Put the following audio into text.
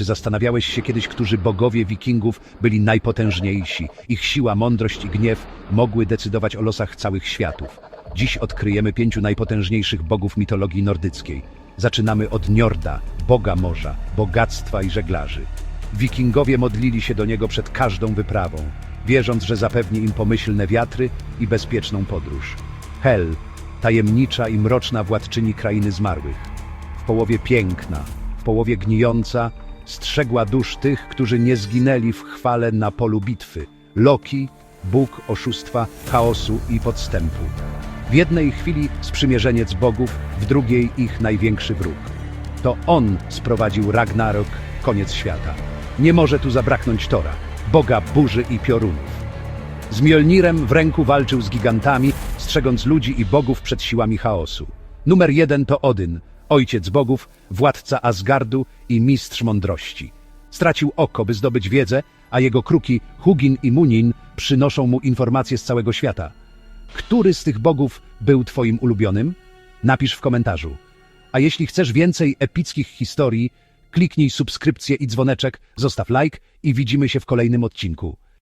Czy zastanawiałeś się kiedyś, którzy bogowie wikingów byli najpotężniejsi? Ich siła, mądrość i gniew mogły decydować o losach całych światów. Dziś odkryjemy pięciu najpotężniejszych bogów mitologii nordyckiej. Zaczynamy od Njorda, boga morza, bogactwa i żeglarzy. Wikingowie modlili się do niego przed każdą wyprawą, wierząc, że zapewni im pomyślne wiatry i bezpieczną podróż. Hel, tajemnicza i mroczna władczyni krainy zmarłych. W połowie piękna, w połowie gnijąca, strzegła dusz tych, którzy nie zginęli w chwale na polu bitwy. Loki, bóg oszustwa, chaosu i podstępu. W jednej chwili sprzymierzeniec bogów, w drugiej ich największy wróg. To on sprowadził Ragnarok, koniec świata. Nie może tu zabraknąć Tora, boga burzy i piorunów. Z Mjolnirem w ręku walczył z gigantami, strzegąc ludzi i bogów przed siłami chaosu. Numer jeden to Odyn, ojciec bogów, władca Asgardu i mistrz mądrości. Stracił oko, by zdobyć wiedzę, a jego kruki Hugin i Munin przynoszą mu informacje z całego świata. Który z tych bogów był twoim ulubionym? Napisz w komentarzu. A jeśli chcesz więcej epickich historii, kliknij subskrypcję i dzwoneczek, zostaw like i widzimy się w kolejnym odcinku.